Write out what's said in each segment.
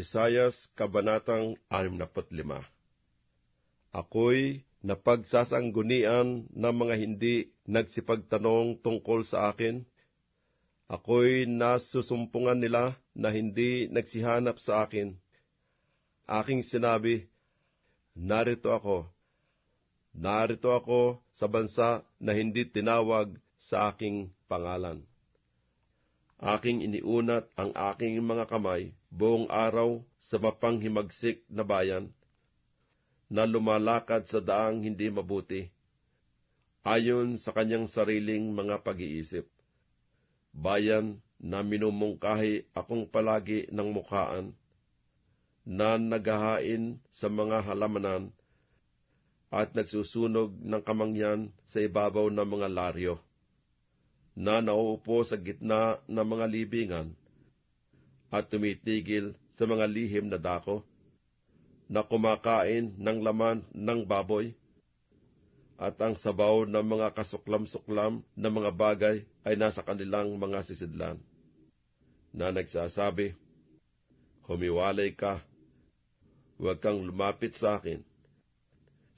Isayas Kabanatang 65 Ako'y napagsasanggunian ng mga hindi nagsipagtanong tungkol sa akin. Ako'y nasusumpungan nila na hindi nagsihanap sa akin. Aking sinabi, Narito ako. Narito ako sa bansa na hindi tinawag sa aking pangalan. Aking iniunat ang aking mga kamay buong araw sa mapanghimagsik na bayan na lumalakad sa daang hindi mabuti, ayon sa kanyang sariling mga pag-iisip. Bayan na minumungkahi akong palagi ng mukhaan, na naghahain sa mga halamanan at nagsusunog ng kamangyan sa ibabaw ng mga laryo na nauupo sa gitna ng mga libingan at tumitigil sa mga lihim na dako, na kumakain ng laman ng baboy, at ang sabaw ng mga kasuklam-suklam na mga bagay ay nasa kanilang mga sisidlan, na nagsasabi, Humiwalay ka, huwag kang lumapit sa akin,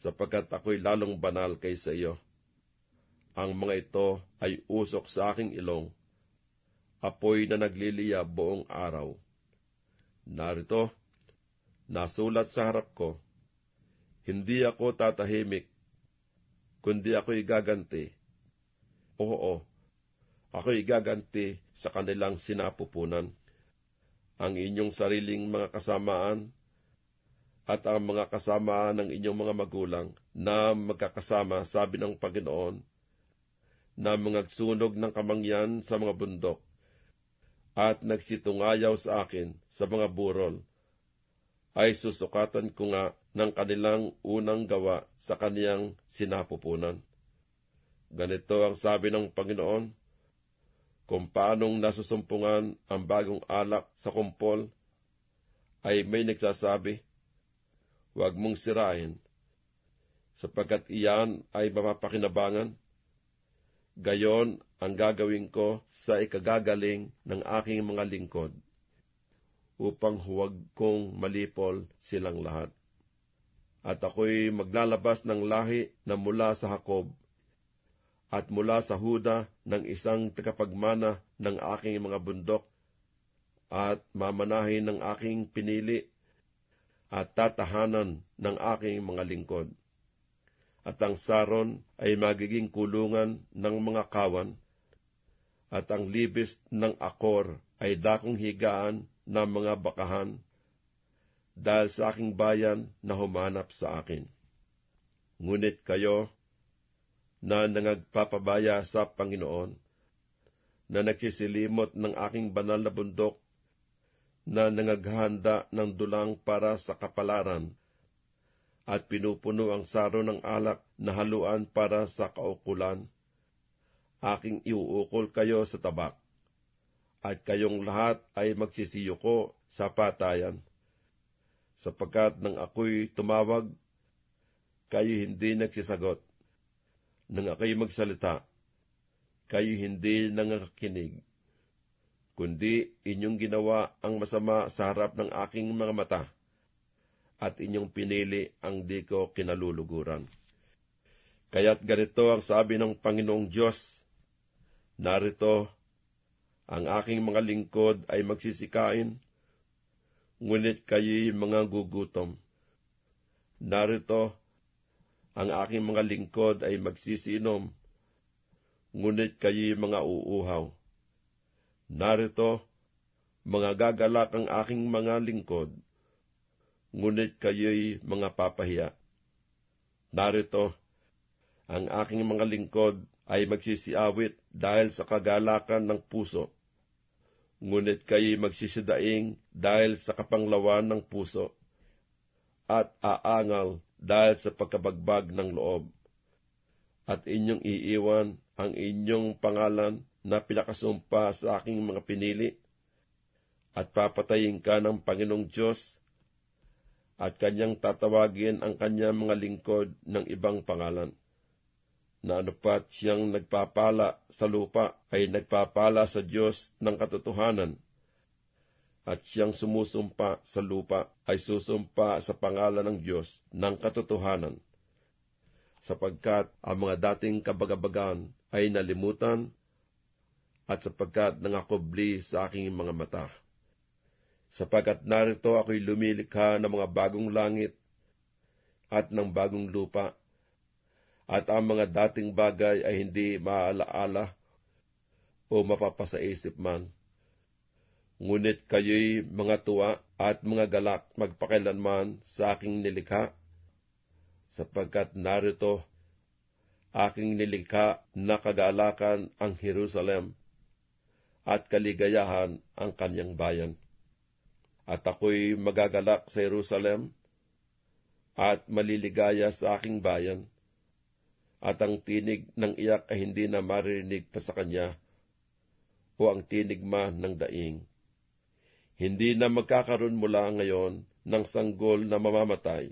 sapagkat ako'y lalong banal kaysa iyo. Ang mga ito ay usok sa aking ilong, apoy na nagliliya buong araw. Narito, nasulat sa harap ko, hindi ako tatahimik, kundi ako'y gaganti. Oo, ako'y gaganti sa kanilang sinapupunan. Ang inyong sariling mga kasamaan at ang mga kasamaan ng inyong mga magulang na magkakasama, sabi ng Panginoon, na mga sunog ng kamangyan sa mga bundok, at nagsitungayaw sa akin sa mga burol, ay susukatan ko nga ng kanilang unang gawa sa kaniyang sinapupunan. Ganito ang sabi ng Panginoon, kung paanong nasusumpungan ang bagong alak sa kumpol, ay may nagsasabi, huwag mong sirain, sapagkat iyan ay mapapakinabangan Gayon ang gagawin ko sa ikagagaling ng aking mga lingkod, upang huwag kong malipol silang lahat. At ako'y maglalabas ng lahi na mula sa Hakob, at mula sa Huda ng isang tagapagmana ng aking mga bundok, at mamanahin ng aking pinili, at tatahanan ng aking mga lingkod at ang Saron ay magiging kulungan ng mga kawan, at ang libis ng Akor ay dakong higaan ng mga bakahan, dahil sa aking bayan na humanap sa akin. Ngunit kayo na nangagpapabaya sa Panginoon, na nagsisilimot ng aking banal na bundok, na nangaghanda ng dulang para sa kapalaran, at pinupuno ang saro ng alak na haluan para sa kaukulan. Aking iuukol kayo sa tabak, at kayong lahat ay magsisiyuko sa patayan. Sapagkat nang ako'y tumawag, kayo hindi nagsisagot. Nang ako'y magsalita, kayo hindi nangakinig. Kundi inyong ginawa ang masama sa harap ng aking mga mata at inyong pinili ang di ko kinaluluguran. Kaya't ganito ang sabi ng Panginoong Diyos, Narito, ang aking mga lingkod ay magsisikain, ngunit kayo'y mga gugutom. Narito, ang aking mga lingkod ay magsisinom, ngunit kayo'y mga uuhaw. Narito, mga gagalak ang aking mga lingkod, ngunit kayo'y mga papahiya. Narito, ang aking mga lingkod ay magsisiawit dahil sa kagalakan ng puso, ngunit kayo'y magsisidaing dahil sa kapanglawan ng puso, at aangal dahil sa pagkabagbag ng loob. At inyong iiwan ang inyong pangalan na pinakasumpa sa aking mga pinili, at papatayin ka ng Panginoong Diyos at kanyang tatawagin ang kanyang mga lingkod ng ibang pangalan. Na anupat siyang nagpapala sa lupa ay nagpapala sa Diyos ng katotohanan, at siyang sumusumpa sa lupa ay susumpa sa pangalan ng Diyos ng katotohanan, sapagkat ang mga dating kabagabagan ay nalimutan at sapagkat nangakubli sa aking mga mata. Sapagkat narito ako'y lumilikha ng mga bagong langit at ng bagong lupa, at ang mga dating bagay ay hindi maaalaala o mapapasaisip man. Ngunit kayo'y mga tuwa at mga galak magpakailanman sa aking nilikha, sapagkat narito aking nilikha na kagalakan ang Jerusalem at kaligayahan ang kanyang bayan. At ako'y magagalak sa Jerusalem at maliligaya sa aking bayan at ang tinig ng iyak ay hindi na maririnig pa sa kanya, o ang tinig man ng daing. Hindi na magkakaroon mula ngayon ng sanggol na mamamatay,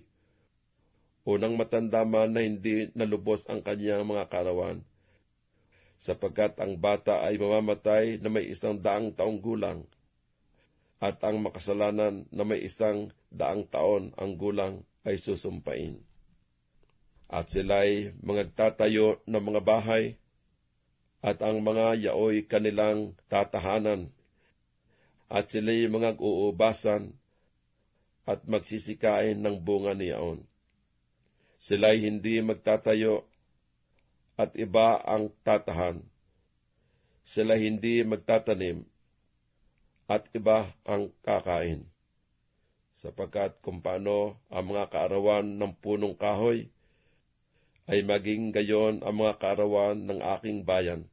o ng matanda man na hindi nalubos ang kanyang mga karawan, sapagkat ang bata ay mamamatay na may isang daang taong gulang, at ang makasalanan na may isang daang taon ang gulang ay susumpain at sila'y magtatayo ng mga bahay, at ang mga yaoy kanilang tatahanan, at sila'y mga uubasan, at magsisikain ng bunga niyaon. Sila'y hindi magtatayo, at iba ang tatahan. Sila hindi magtatanim, at iba ang kakain. Sapagkat kung paano ang mga kaarawan ng punong kahoy, ay maging gayon ang mga kaarawan ng aking bayan.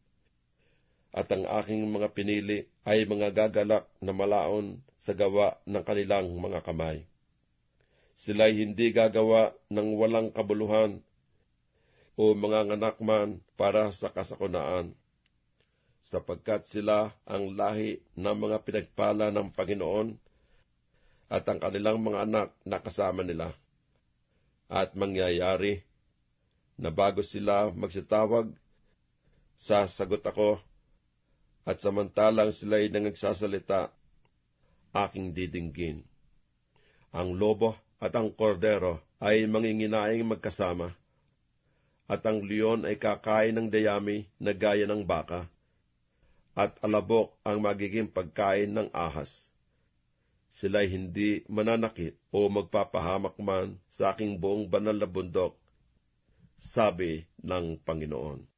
At ang aking mga pinili ay mga gagalak na malaon sa gawa ng kanilang mga kamay. Sila'y hindi gagawa ng walang kabuluhan o mga nganak man para sa kasakunaan, sapagkat sila ang lahi ng mga pinagpala ng Panginoon at ang kanilang mga anak na kasama nila. At mangyayari na bago sila magsitawag, sasagot ako, at samantalang sila'y nangagsasalita, aking didinggin. Ang lobo at ang kordero ay manginginaing magkasama, at ang leon ay kakain ng dayami na gaya ng baka, at alabok ang magiging pagkain ng ahas. Sila'y hindi mananakit o magpapahamak man sa aking buong banal na bundok sabi ng Panginoon.